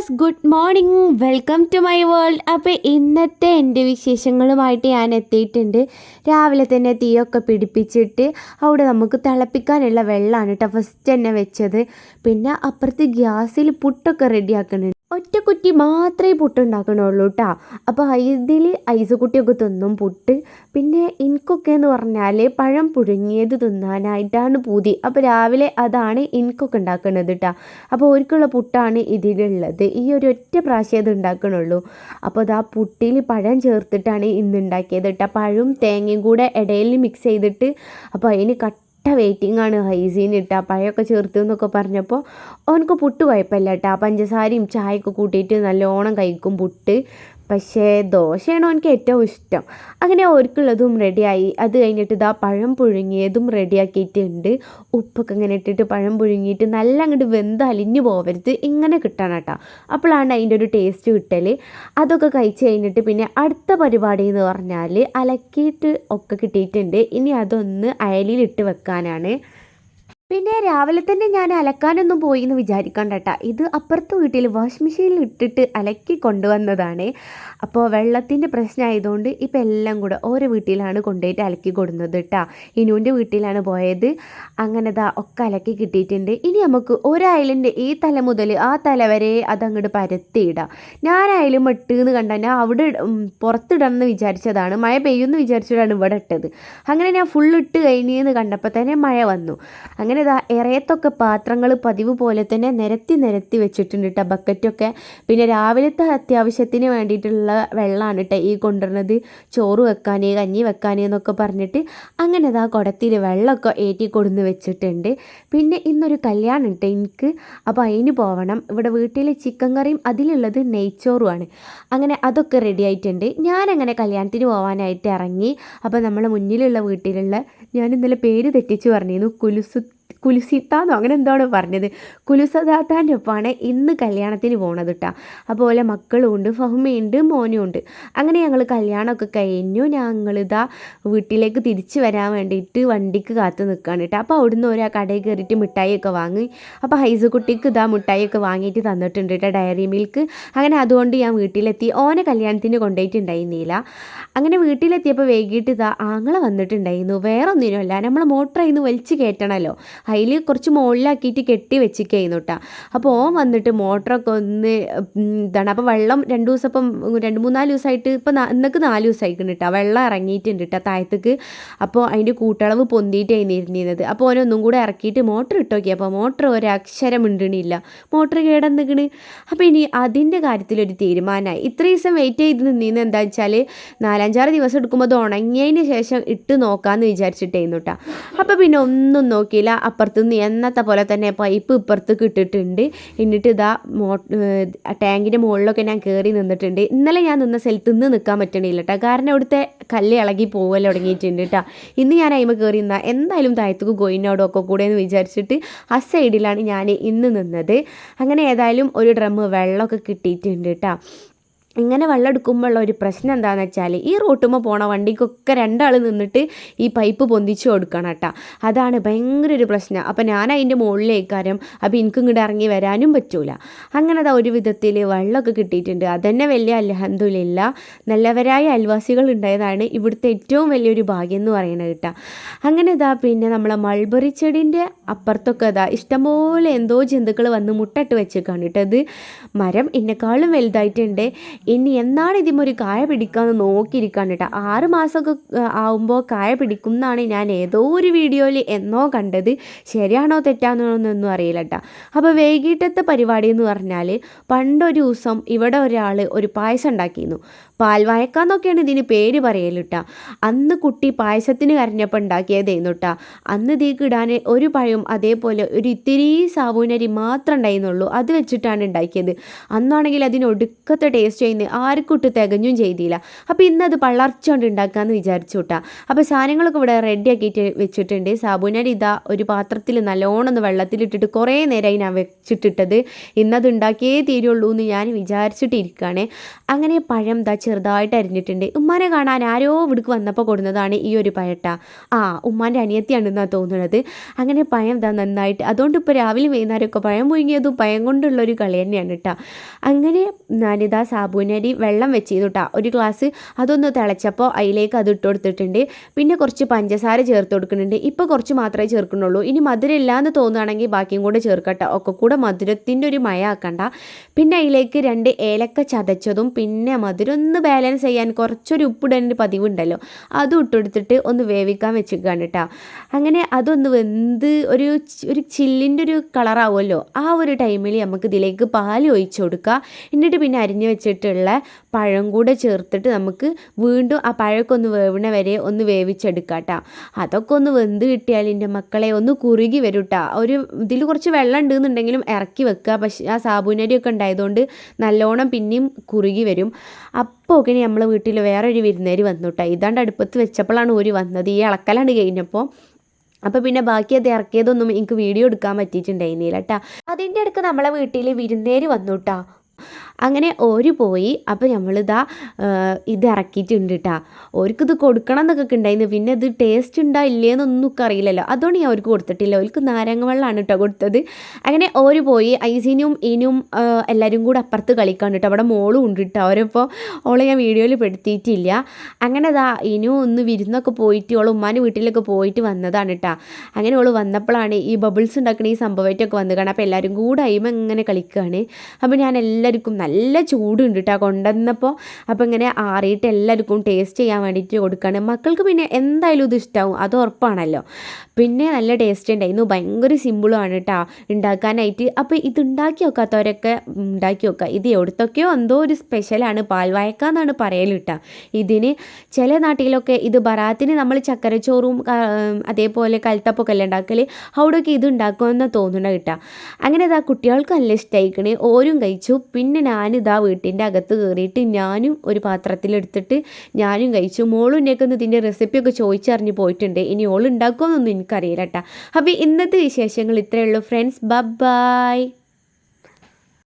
Viewers good morning welcome to my world അപ്പോൾ ഇന്നത്തെ എന്റെ വിശേഷങ്ങളുമായിട്ട് ഞാൻ എത്തിയിട്ടുണ്ട്. രാവിലെ തന്നെ തീയൊക്കെ പിടിപ്പിച്ചിട്ട് അവിടെ നമുക്ക് തിളപ്പിക്കാനുള്ള വെള്ളമാണ് കേട്ടോ. ഫസ്റ്റ് തന്നെ വെച്ചത്. പിന്നെ അപ്പുറത്ത് ഗ്യാസിൽ പുട്ടൊക്കെ റെഡിയാക്കുന്നുണ്ട് ഒറ്റ കുറ്റി മാത്രമേ പുട്ടുണ്ടാക്കണുള്ളൂ കേട്ടോ അപ്പോൾ ഇതിൽ ഐസ് കുട്ടിയൊക്കെ തിന്നും പുട്ട്. പിന്നെ എനിക്കൊക്കെ എന്ന് പറഞ്ഞാൽ പഴം പുഴുങ്ങിയത് തിന്നാനായിട്ടാണ് പൂതി. അപ്പോൾ രാവിലെ അതാണ് എനിക്കൊക്കെ ഉണ്ടാക്കുന്നത് കേട്ടോ അപ്പോൾ ഒരുക്കുള്ള പുട്ടാണ് ഇതിലുള്ളത്. ഈ ഒരു ഒറ്റ പ്രാവശ്യം ഇത് ഉണ്ടാക്കണുള്ളൂ. അപ്പോൾ അത് ആ പുട്ടിൽ പഴം ചേർത്തിട്ടാണ് ഇന്ന് ഉണ്ടാക്കിയത് കേട്ടോ പഴവും തേങ്ങയും കൂടെ ഇടയിൽ മിക്സ് ചെയ്തിട്ട് അപ്പോൾ അതിന് കട്ട വെയിറ്റിംഗ് ആണ്. ഹൈസീൻ ഇട്ടാ പഴമൊക്കെ ചേർത്ത് എന്നൊക്കെ പറഞ്ഞപ്പോൾ അവനക്ക് പുട്ട് കുഴപ്പമില്ല കേട്ടോ പഞ്ചസാരയും ചായയൊക്കെ കൂട്ടിയിട്ട് നല്ലോണം കഴിക്കും പുട്ട്. പക്ഷേ ദോശയാണ് എനിക്ക് ഏറ്റവും ഇഷ്ടം. അങ്ങനെ ഓർക്കുള്ളതും റെഡിയായി അത് കഴിഞ്ഞിട്ട് ഇതാ പഴം പുഴുങ്ങിയതും റെഡിയാക്കിയിട്ടുണ്ട് ഉപ്പൊക്കെ ഇങ്ങനെ ഇട്ടിട്ട് പഴം പുഴുങ്ങിയിട്ട് നല്ല അങ്ങോട്ട് വെന്ത് അലിഞ്ഞു പോവരുത്. ഇങ്ങനെ കിട്ടണം കേട്ടോ. അപ്പോഴാണ് അതിന്റെ ഒരു ടേസ്റ്റ് കിട്ടൽ അതൊക്കെ കഴിച്ച് കഴിഞ്ഞിട്ട് പിന്നെ അടുത്ത പരിപാടി എന്ന് പറഞ്ഞാൽ അലക്കിയിട്ട് ഒക്കെ കിട്ടിയിട്ടുണ്ട്. ഇനി അതൊന്ന് അയലിലിട്ട് വെക്കാനാണ്. പിന്നെ രാവിലെ തന്നെ ഞാൻ അലക്കാനൊന്നും പോയി എന്ന് വിചാരിക്കണ്ട കേട്ടോ ഇത് അപ്പുറത്ത് വീട്ടിൽ വാഷ് മെഷീനിൽ ഇട്ടിട്ട് അലക്കി കൊണ്ടുവന്നതാണ്. അപ്പോൾ വെള്ളത്തിന്റെ പ്രശ്നമായതുകൊണ്ട് ഇപ്പം എല്ലാം കൂടെ ഓരോ വീട്ടിലാണ് കൊണ്ടുപോയിട്ട് അലക്കി കൊടുക്കുന്നത് കേട്ടോ ഇനുവിന്റെ വീട്ടിലാണ് പോയത്. അങ്ങനെ ദാ ഒക്കെ അലക്കി കിട്ടിയിട്ടുണ്ട്. ഇനി നമുക്ക് ഒരയലിന്റെ ഈ തല മുതൽ ആ തല വരെ അതങ്ങോട്ട് പരത്തിയിടാം. ഞാനായാലും ഇട്ട് എന്ന് കണ്ടാൽ ഞാൻ അവിടെ പുറത്തിടണമെന്ന് വിചാരിച്ചതാണ്. മഴ പെയ്യുമെന്ന് വിചാരിച്ചിട്ടാണ് ഇവിടെ ഇട്ടത്. അങ്ങനെ ഞാൻ ഫുൾ ഇട്ട് കഴിഞ്ഞെന്ന് കണ്ടപ്പോൾ തന്നെ മഴ വന്നു. അങ്ങനെ ഇതാ ഇറയത്തൊക്കെ പാത്രങ്ങൾ പതിവ് പോലെ തന്നെ നിരത്തി നിരത്തി വെച്ചിട്ടുണ്ട് കേട്ടോ ബക്കറ്റൊക്കെ. പിന്നെ രാവിലത്തെ അത്യാവശ്യത്തിന് വേണ്ടിയിട്ടുള്ള വെള്ളമാണ് കേട്ടോ ഈ കൊണ്ടുവരുന്നത്. ചോറ് വെക്കാൻ കഞ്ഞി വെക്കാൻ എന്നൊക്കെ പറഞ്ഞിട്ട് അങ്ങനെ ഇതാ കുടത്തിൽ വെള്ളമൊക്കെ ഏറ്റി കൊടുന്ന് വെച്ചിട്ടുണ്ട്. പിന്നെ ഇന്നൊരു കല്യാണം ഉണ്ട് എനിക്ക്. അപ്പോൾ അതിന് പോകണം ഇവിടെ വീട്ടിൽ ചിക്കൻ കറിയും അതിലുള്ളത് നെയ്ച്ചോറുമാണ്. അങ്ങനെ അതൊക്കെ റെഡി ആയിട്ടുണ്ട്. ഞാനങ്ങനെ കല്യാണത്തിന് പോകാനായിട്ട് ഇറങ്ങി. അപ്പോൾ നമ്മളെ മുന്നിലുള്ള വീട്ടിലുള്ള ഞാൻ ഇന്നലെ പേര് തെറ്റിച്ച് പറഞ്ഞിരുന്നു കുലുസു കുലുസിത്താന്നോ? അങ്ങനെ എന്താണ് പറഞ്ഞത്? കുലുസദാത്താന്റെ ഒപ്പമാണ് ഇന്ന് കല്യാണത്തിന് പോണത് കേട്ടോ അതുപോലെ മക്കളും ഉണ്ട് ഫഹ്മയുണ്ട് മോനും ഉണ്ട് അങ്ങനെ ഞങ്ങൾ കല്യാണമൊക്കെ കഴിഞ്ഞു. ഞങ്ങളിതാ വീട്ടിലേക്ക് തിരിച്ചു വരാൻ വേണ്ടിയിട്ട് വണ്ടിക്ക് കാത്തു നിൽക്കുകയാണ് കേട്ടോ അപ്പോൾ അവിടുന്ന് ഒരു കടയിൽ കയറിയിട്ട് മിഠായിയൊക്കെ വാങ്ങി. അപ്പോൾ ഹൈസ് കുട്ടിക്ക് ഇതാ മിഠായിയൊക്കെ വാങ്ങിയിട്ട് തന്നിട്ടുണ്ട് കേട്ടോ ഡയറി മിൽക്ക്. അങ്ങനെ അതുകൊണ്ട് ഞാൻ വീട്ടിലെത്തി. ഓനെ കല്യാണത്തിന് കൊണ്ടുപോയിട്ടുണ്ടായിരുന്നില്ല അങ്ങനെ വീട്ടിലെത്തിയപ്പോൾ വൈകിട്ട് ഇതാ ആങ്ങളെ വന്നിട്ടുണ്ടായിരുന്നു. വേറെ ഒന്നിനുമല്ല നമ്മൾ മോട്ടറിൽ നിന്ന് വലിച്ചു കയറ്റണമല്ലോ അതിൽ കുറച്ച് മുകളിലാക്കിയിട്ട് കെട്ടി വെച്ചിരിക്കുന്നു കേട്ടോ. അപ്പോൾ ഓൻ വന്നിട്ട് മോട്ടറൊക്കെ ഒന്ന് ഇതാണ്. അപ്പോൾ വെള്ളം രണ്ട് ദിവസം ഇപ്പം രണ്ട് മൂന്നാൽ ദിവസമായിട്ട് ഇപ്പം ഇന്നൊക്കെ നാല് ദിവസമായിക്കണം കേട്ടോ. വെള്ളം ഇറങ്ങിയിട്ടുണ്ട് കേട്ടോ താഴത്തേക്ക്. അപ്പോൾ അതിന്റെ കൂട്ടളവ് പൊന്തിയിട്ടായിരുന്നു ഇരുന്നിരുന്നത്. അപ്പോൾ ഓനൊന്നും കൂടെ ഇറക്കിയിട്ട് മോട്ടർ ഇട്ടോക്കി അപ്പോൾ മോട്ടർ ഒരക്ഷരം മിണ്ടണില്ല. മോട്ടർ കേടന്നിക്കണ് അപ്പോൾ ഇനി അതിന്റെ കാര്യത്തിലൊരു തീരുമാനമായി. ഇത്ര ദിവസം വെയിറ്റ് ചെയ്ത് നിന്നിന്ന് എന്താ വെച്ചാൽ നാലഞ്ചാറ് ദിവസം എടുക്കുമ്പോൾ അത് ഉണങ്ങിയതിന് ശേഷം ഇട്ട് നോക്കാമെന്ന് വിചാരിച്ചിട്ടേന്നു കേട്ടോ. അപ്പോൾ പിന്നെ ഒന്നും നോക്കിയില്ല. അപ്പുറത്തുനിന്ന് എന്നത്തെ പോലെ തന്നെ പൈപ്പ് ഇപ്പുറത്തേക്ക് ഇട്ടിട്ടുണ്ട് എന്നിട്ട് ഇതാ മോ ടാങ്കിന്റെ മുകളിലൊക്കെ ഞാൻ കയറി നിന്നിട്ടുണ്ട്. ഇന്നലെ ഞാൻ നിന്ന സ്ഥലത്ത് നിന്ന് നിൽക്കാൻ പറ്റണില്ല കേട്ടോ കാരണം ഇവിടുത്തെ കല്ല് ഇളകി പോകൽ തുടങ്ങിയിട്ടുണ്ട് കേട്ടോ ഇന്ന് ഞാൻ അതിമ കയറി നിന്നാൽ എന്തായാലും താഴത്തേക്ക് ഗോയിനോടോ ഒക്കെ കൂടെ എന്ന് വിചാരിച്ചിട്ട് ആ സൈഡിലാണ് ഞാൻ ഇന്ന് നിന്നത്. അങ്ങനെ ഏതായാലും ഒരു ഡ്രമ്മ് വെള്ളമൊക്കെ കിട്ടിയിട്ടുണ്ട് കേട്ടോ ഇങ്ങനെ വെള്ളം എടുക്കുമ്പോഴുള്ള ഒരു പ്രശ്നം എന്താണെന്ന് വെച്ചാൽ ഈ റോട്ടുമ്പോൾ പോണ വണ്ടിക്കൊക്കെ രണ്ടാൾ നിന്നിട്ട് ഈ പൈപ്പ് പൊന്തിച്ച് കൊടുക്കണം കേട്ടോ. അതാണ് ഭയങ്കര ഒരു പ്രശ്നം. അപ്പം ഞാൻ അതിന്റെ മുകളിലേക്കാരം. അപ്പം എനിക്ക് ഇങ്ങോട്ട് ഇറങ്ങി വരാനും പറ്റൂല. അങ്ങനെ അതാ ഒരു വിധത്തിൽ വെള്ളമൊക്കെ കിട്ടിയിട്ടുണ്ട്. അതന്നെ വലിയ അലഹന്തുലില്ല നല്ലവരായ അയൽവാസികൾ ഉണ്ടായതാണ് ഇവിടുത്തെ ഏറ്റവും വലിയൊരു ഭാഗ്യം എന്ന് പറയുന്നത് കേട്ടോ. അങ്ങനെ ഇതാ പിന്നെ നമ്മളെ മൾബറി ചെടിന്റെ അപ്പുറത്തൊക്കെ ഇതാ ഇഷ്ടംപോലെ എന്തോ ജന്തുക്കൾ വന്ന് മുട്ടിട്ട് വെച്ചേക്കാണ് കേട്ടോ അത് മരം എന്നെക്കാളും വലുതായിട്ടുണ്ട്. ഇനി എന്നാണ് ഇതിമൊരു കായ പിടിക്കാന്ന് നോക്കിയിരിക്കാണ് കേട്ടോ ആറ് മാസമൊക്കെ ആവുമ്പോൾ കായ പിടിക്കും എന്നാണ് ഞാൻ ഏതോ ഒരു വീഡിയോയിൽ എന്നോ കണ്ടത്. ശരിയാണോ തെറ്റാണോ എന്നൊന്നും അറിയില്ല കേട്ടോ അപ്പോൾ വൈകിട്ടത്തെ പരിപാടി എന്ന് പറഞ്ഞാൽ പണ്ടൊരു ദിവസം ഇവിടെ ഒരാൾ ഒരു പായസം ഉണ്ടാക്കിയിരുന്നു. പാൽവായക്കാന്നൊക്കെയാണ് ഇതിന് പേര് പറയൽ കേട്ടോ അന്ന് കുട്ടി പായസത്തിന് കരഞ്ഞപ്പോൾ ഉണ്ടാക്കിയതായിരുന്നു കേട്ടാ അന്ന് ഇതിലേക്ക് ഇടാൻ ഒരു പഴവും അതേപോലെ ഒരു ഇത്തിരി സാബൂനരി മാത്രം ഉണ്ടായിരുന്നുള്ളൂ. അത് വെച്ചിട്ടാണ് ഉണ്ടാക്കിയത്. അന്നാണെങ്കിൽ അതിന് ഒടുക്കത്തെ ടേസ്റ്റ് ചെയ്യുന്നത്? ആർക്കും ഇട്ട് തികഞ്ഞും ചെയ്തില്ല. അപ്പോൾ ഇന്നത് പള്ളർച്ചുകൊണ്ട് ഉണ്ടാക്കാമെന്ന് വിചാരിച്ചു കൂട്ടാ അപ്പോൾ സാധനങ്ങളൊക്കെ ഇവിടെ റെഡി ആക്കിയിട്ട് വെച്ചിട്ടുണ്ട്. സാബൂനരി ഇതാ ഒരു പാത്രത്തിൽ നല്ലോണം ഒന്ന് വെള്ളത്തിലിട്ടിട്ട് കുറേ നേരമായി ഞാൻ വെച്ചിട്ടിട്ടത്. ഇന്നത് ഉണ്ടാക്കിയേ തീരുള്ളൂ എന്ന് ഞാൻ വിചാരിച്ചിട്ടിരിക്കുകയാണ്. അങ്ങനെ പഴം ദാ ചെറുതായിട്ട് അരിഞ്ഞിട്ടുണ്ട്. ഉമ്മാനെ കാണാൻ ആരോ ഇവിടേക്ക് വന്നപ്പോൾ കൊടുന്നതാണ് ഈ ഒരു പഴട്ട ആ ഉമ്മാന്റെ അനിയത്തിയാണെന്നാണ് തോന്നുന്നത് അങ്ങനെ പഴം ഇതാ നന്നായിട്ട് അതുകൊണ്ട് ഇപ്പോൾ രാവിലെ വൈകുന്നേരമൊക്കെ പഴം മുഴുങ്ങിയതും പഴം കൊണ്ടുള്ളൊരു കളി തന്നെയാണ് കേട്ടോ അങ്ങനെ ഞാനിതാ സാബുനരി വെള്ളം വെച്ചിരുന്നു ഒരു ഗ്ലാസ് അതൊന്ന് തിളച്ചപ്പോൾ അതിലേക്ക് അത് ഇട്ട് കൊടുത്തിട്ടുണ്ട്. പിന്നെ കുറച്ച് പഞ്ചസാര ചേർത്ത് കൊടുക്കുന്നുണ്ട്. ഇപ്പോൾ കുറച്ച് മാത്രമേ ചേർക്കുന്നുള്ളൂ. ഇനി മധുരം ഇല്ലാന്ന് തോന്നുകയാണെങ്കിൽ ബാക്കിയും കൂടെ ചേർക്കട്ടെ. ഒക്കെ കൂടെ മധുരത്തിന്റെ ഒരു മയ ആക്കണ്ട പിന്നെ അതിലേക്ക് രണ്ട് ഏലക്ക ചതച്ചതും പിന്നെ മധുരം ഒന്ന് ബാലൻസ് ചെയ്യാൻ കുറച്ചൊരു ഉപ്പിടേണ്ട പതിവുണ്ടല്ലോ. അതും ഇട്ടെടുത്തിട്ട് ഒന്ന് വേവിക്കാൻ വെച്ചിരിക്കുകയാണ് കേട്ടോ അങ്ങനെ അതൊന്ന് വെന്ത് ഒരു ഒരു ചില്ലിന്റെ ഒരു കളറാവുമല്ലോ. ആ ഒരു ടൈമിൽ നമുക്ക് ഇതിലേക്ക് പാൽ ഒഴിച്ചു കൊടുക്കുക. എന്നിട്ട് പിന്നെ അരിഞ്ഞ് വെച്ചിട്ടുള്ള പഴം കൂടെ ചേർത്തിട്ട് നമുക്ക് വീണ്ടും ആ പഴമൊക്കെ ഒന്ന് വേവണ വരെ ഒന്ന് വേവിച്ചെടുക്കാം അതൊക്കെ ഒന്ന് വെന്ത് കിട്ടിയാൽ എന്റെ മക്കളെ ഒന്ന് കുറുകി വരും ഒരു ഇതിൽ കുറച്ച് വെള്ളം ഉണ്ടെന്നുണ്ടെങ്കിലും ഇറക്കി വെക്കുക. പക്ഷേ ആ സാബുനരിയൊക്കെ ഉണ്ടായതുകൊണ്ട് നല്ലോണം പിന്നെയും കുറുകി വരും. അപ്പോൾ ഒക്കെ നമ്മളെ വീട്ടിൽ വേറൊരു വിരുന്നേര് വന്നു കേട്ടോ ഇതാണ്ട് അടുപ്പത്ത് വെച്ചപ്പോഴാണ് ഒരു വന്നത്. ഈ ഇളക്കലാണ് കഴിഞ്ഞപ്പോൾ. അപ്പോൾ പിന്നെ ബാക്കി അത് ഇറക്കിയതൊന്നും എനിക്ക് വീഡിയോ എടുക്കാൻ പറ്റിയിട്ടുണ്ടായിരുന്നില്ല കേട്ടോ അതിന്റെ അടുക്ക് നമ്മളെ വീട്ടിൽ വിരുന്നേര് വന്നു കേട്ടോ അങ്ങനെ ഓര് പോയി. അപ്പോൾ നമ്മളിതാ ഇത് ഇറക്കിയിട്ടുണ്ട് കേട്ടോ ഓർക്കിത് കൊടുക്കണം എന്നൊക്കെ ഉണ്ടായിരുന്നു പിന്നെ ഇത് ടേസ്റ്റ് ഉണ്ടോ ഇല്ലേന്നൊന്നും ഒക്കെ അറിയില്ലല്ലോ. അതുകൊണ്ട് ഞാൻ അവർക്ക് കൊടുത്തിട്ടില്ല. അവർക്ക് നാരങ്ങ വെള്ളമാണ് കേട്ടോ കൊടുത്തത്. അങ്ങനെ ഓര് പോയി. ഐസിനും ഇനും എല്ലാവരും കൂടെ അപ്പുറത്ത് കളിക്കാൻ കേട്ടോ അവിടെ മോളും ഉണ്ട് കേട്ടോ അവരിപ്പോൾ ഓളെ ഞാൻ വീഡിയോയിൽ പെടുത്തിയിട്ടില്ല. അങ്ങനെ അതാ ഇനു ഒന്ന് വിരുന്നൊക്കെ പോയിട്ട് ഓൾ ഉമ്മാന്റെ വീട്ടിലൊക്കെ പോയിട്ട് വന്നതാണ് കേട്ടോ അങ്ങനെ ഓൾ വന്നപ്പോഴാണ് ഈ ബബിൾസ് ഉണ്ടാക്കുന്ന ഈ സംഭവമായിട്ടൊക്കെ വന്നു കാണാം അപ്പോൾ എല്ലാവരും കൂടെ അയിമ ഇങ്ങനെ കളിക്കുകയാണ് അപ്പോൾ ഞാൻ എല്ലാവർക്കും നല്ല ചൂടുണ്ട് കേട്ടോ കൊണ്ടുവന്നപ്പോൾ അപ്പോൾ ഇങ്ങനെ ആറിയിട്ട് എല്ലാവർക്കും ടേസ്റ്റ് ചെയ്യാൻ വേണ്ടിയിട്ട് കൊടുക്കുകയാണ് മക്കൾക്ക് പിന്നെ എന്തായാലും ഇത് ഇഷ്ടമാവും അത് ഉറപ്പാണല്ലോ. പിന്നെ നല്ല ടേസ്റ്റ് ഉണ്ടായിരുന്നു ഭയങ്കര സിമ്പിളുമാണ് കേട്ടോ ഉണ്ടാക്കാനായിട്ട് അപ്പോൾ ഇത് ഉണ്ടാക്കി വെക്കാത്തവരൊക്കെ ഉണ്ടാക്കി വെക്കുക ഇത് എവിടത്തൊക്കെയോ എന്തോ ഒരു സ്പെഷ്യലാണ് പാൽവായക്ക എന്നാണ് പറയൽ കേട്ടോ ഇതിന് ചില നാട്ടിലൊക്കെ ഇത് ബറാത്തിന് നമ്മൾ ചക്കരച്ചോറും അതേപോലെ കൽത്തപ്പൊക്കെ അല്ലേ ഉണ്ടാക്കൽ അവിടെയൊക്കെ ഇത് ഉണ്ടാക്കുമെന്ന് തോന്നണ കേട്ടോ അങ്ങനെ ഇതാ കുട്ടികൾക്ക് നല്ല ഇഷ്ടമായിക്കണേ ഓരും കഴിച്ചു. പിന്നെ ഞാനിതാ വീട്ടിന്റെ അകത്ത് കയറിയിട്ട് ഞാനും ഒരു പാത്രത്തിലെടുത്തിട്ട് ഞാനും കഴിച്ചു. മോളും എന്നെയൊക്കെ ഒന്ന് ഇതിന്റെ റെസിപ്പിയൊക്കെ ചോദിച്ചറിഞ്ഞ് പോയിട്ടുണ്ട്. ഇനി ഓൾ ഉണ്ടാക്കുമെന്നൊന്നും എനിക്കറിയില്ല കേട്ടോ അപ്പോൾ ഇന്നത്തെ വിശേഷങ്ങൾ ഇത്രയേ ഉള്ളൂ. Friends bye